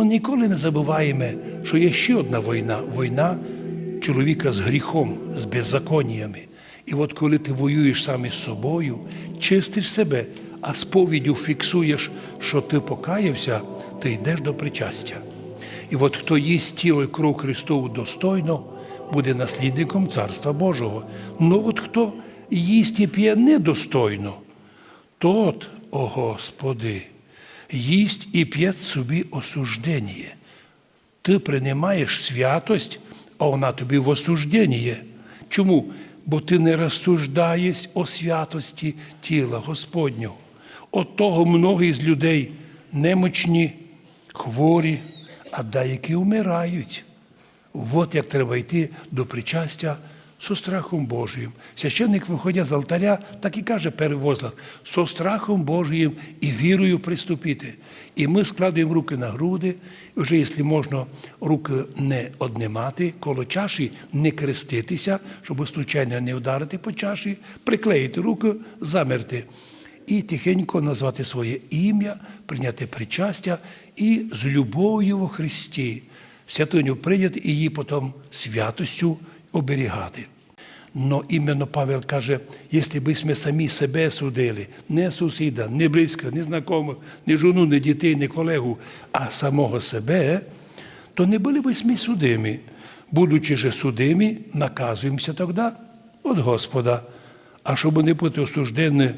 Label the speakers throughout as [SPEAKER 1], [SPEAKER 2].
[SPEAKER 1] Ми ніколи не забуваємо, що є ще одна війна війна чоловіка з гріхом, з беззаконнями. І от коли ти воюєш сам із собою, чистиш себе, а сповіддю фіксуєш, що ти покаявся, ти йдеш до причастя. І от хто їсть тіло і кров Христову достойно, буде наслідником Царства Божого. Ну от хто їсть і п'є недостойно, тот, о Господи, їсть і п'є собі осуждення. Ти приймаєш святость, а вона тобі в осуждення. Чому? Бо ти не розсуждаєш о святості тіла Господнього. От того многі з людей немочні, хворі, а деякі вмирають. От як треба йти до причастя со страхом Божиїм. Священник, виходя з алтаря, так і каже перевозлах, со страхом Божиїм і вірою приступити. І ми складуємо руки на груди, вже, якщо можна, руки не однимати, коло чаші не креститися, щоб случайно не вдарити по чаші, приклеїти руки, замерти. І тихенько назвати своє ім'я, прийняти причастя і з любов'ю во Христі святиню прийняти і її потім святостю оберігати. Но іменно Павел каже, якщо б ми самі себе судили, не сусіда, не близька, не знайомих, не жону, не дітей, не колегу, а самого себе, то не були б ми судимі. Будучи же судимі, наказуємося тоді від Господа. А щоб не бути осуждені,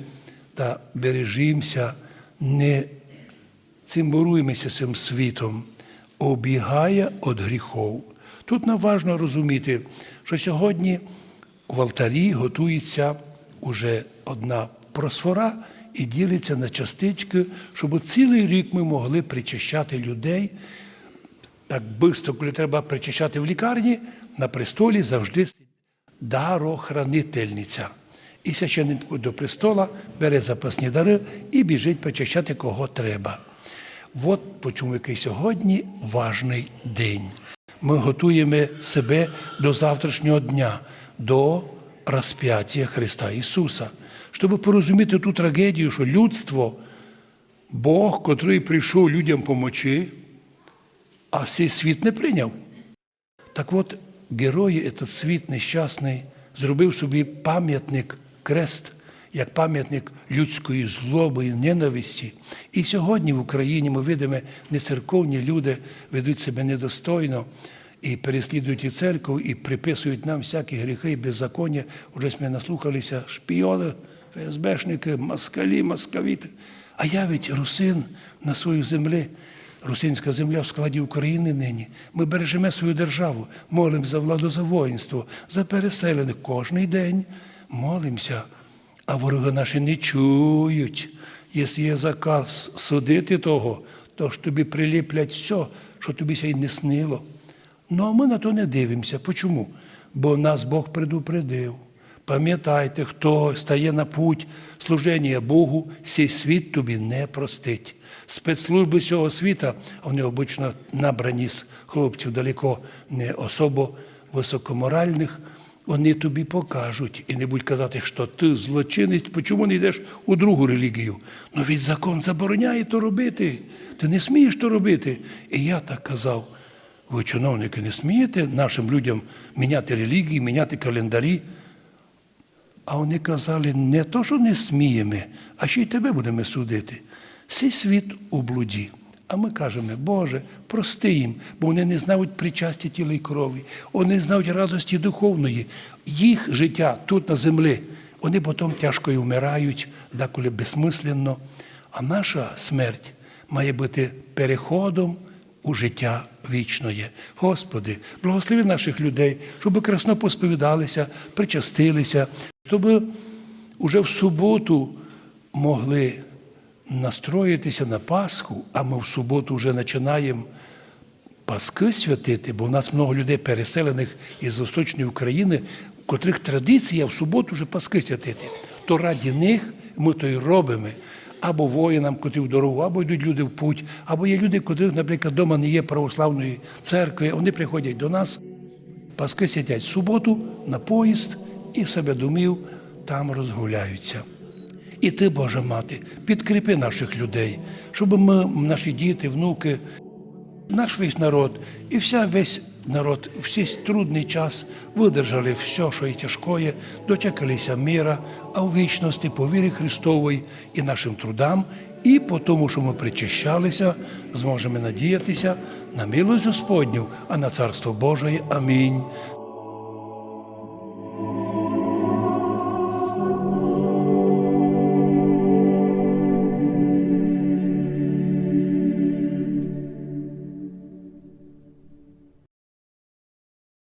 [SPEAKER 1] та бережімося, не цимборуємося цим світом, обігає від гріхов. Тут нам важливо розуміти, що сьогодні в алтарі готується уже одна просфора і ділиться на частички, щоб цілий рік ми могли причащати людей. Так швидко, коли треба причащати в лікарні, на престолі завжди дарохранительниця. І священник до престола бере запасні дари і біжить причащати кого треба. От чому який сьогодні важний день. Ми готуємо себе до завтрашнього дня, до розп'яття Христа Ісуса, щоб порозуміти ту трагедію, що людство, Бог, котрий прийшов людям помочі, а цей світ не прийняв. Так от, герої, этот світ нещасний, зробив собі пам'ятник крест, як пам'ятник людської злоби і ненависті. І сьогодні в Україні ми видимо, нецерковні люди ведуть себе недостойно і переслідують і церкву, і приписують нам всякі гріхи і беззаконня. Уже ми наслухалися шпіони, ФСБшники, москалі, московіти. А я ведь русин на своїй землі. Русинська земля в складі України нині. Ми бережемо свою державу, молимо за владу, за воїнство, за переселених кожний день молимося, а вороги наші не чують. Якщо є заказ судити того, то ж тобі приліплять все, що тобі й не снило. Ну а ми на то не дивимося. Почому? Бо нас Бог предупредив. Пам'ятайте, хто стає на путь служення Богу, цей світ тобі не простить. Спецслужби цього світа, вони обично набрані з хлопців далеко не особо високоморальних, вони тобі покажуть і не будуть казати, що ти злочинець, чому не йдеш у другу релігію? Ну від закон забороняє то робити. Ти не смієш то робити. І я так казав. Ви, чиновники, не смієте нашим людям міняти релігії, міняти календарі? А вони казали, не то, що не сміємо, а ще й тебе будемо судити. Цей світ у блуді. А ми кажемо, Боже, прости їм, бо вони не знають причасті тіла і крові, вони не знають радості духовної. Їх життя тут на землі, вони потім тяжко і вмирають, деколи безсмисленно. А наша смерть має бути переходом у життя вічне. Господи, благослови наших людей, щоб красно посповідалися, причастилися, щоб уже в суботу могли настроїтися на Пасху, а ми в суботу вже починаємо Паски святити, бо в нас много людей переселених із Восточної України, у котрих традиція в суботу вже Паски святити. То раді них ми то й робимо. Або воїнам, котрі в дорогу, або йдуть люди в путь, або є люди, котрих, наприклад, вдома не є православної церкви, вони приходять до нас, Паски сидять в суботу на поїзд і в себе домів там розгуляються. І ти, Божа мати, підкріпи наших людей, щоб ми, наші діти, внуки Наш весь народ і вся весь народ в цей трудний час видержали все, що і тяжкое, дочекалися мира, а в вічності по вірі Христової і нашим трудам, і по тому, що ми причащалися, зможемо надіятися на милость Господню, а на Царство Божие. Амінь.